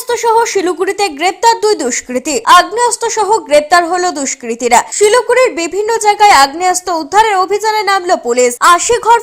আগ্নেয়াস্ত্র সহ শিলিগুড়িতে গ্রেপ্তার দুই দুষ্কৃতী। আগ্নেয়াস্ত্র সহ গ্রেপ্তার হলো দুষ্কৃতীরা। শিলিগুড়ির বিভিন্ন জায়গায় আগ্নেয়াস্ত্র উদ্ধারের অভিযানে নামলো পুলিশ।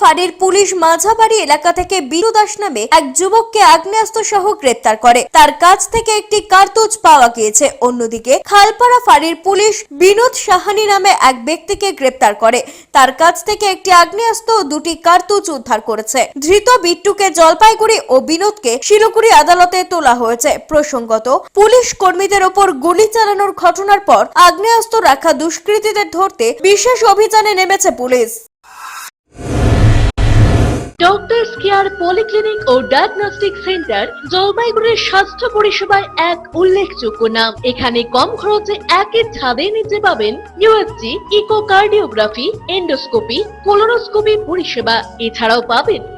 ফাঁড়ির পুলিশ মাঝাবাড়ি এলাকা থেকে দাস নামে এক যুবককে আগ্নেয়াস্ত্র সহ গ্রেপ্তার করে। তার কাছ থেকে একটি কার্তুজ পাওয়া গিয়েছে। অন্যদিকে খালপাড়া ফাঁড়ির পুলিশ বিনোদ সাহানি নামে এক ব্যক্তিকে গ্রেপ্তার করে। তার কাছ থেকে একটি আগ্নেয়াস্ত্র ও দুটি কার্তুজ উদ্ধার করেছে। ধৃত বিট্টুকে জলপাইগুড়ি ও বিনোদকে শিলিগুড়ি আদালতে তোলা হয়েছে। প্রসঙ্গত, পুলিশ কর্মীদের ওপর গুলি চালানোর ঘটনার পর আগ্নেয়াস্ত্র রাখা দুষ্কৃতীদের ধরতে বিশেষ অভিযানে নেমেছে পুলিশ। কেয়ার পলিক্লিনিক ও ডায়াগনস্টিক সেন্টার জলপাইগুড়ির স্বাস্থ্য পরিষেবায় এক উল্লেখযোগ্য নাম। এখানে কম খরচে একের ছাদে নিতে পাবেন ইউএসজি ইকোকার্ডিওগ্রাফি এন্ডোস্কোপি কোলোনোস্কোপি পরিষেবা। এছাড়াও পাবেন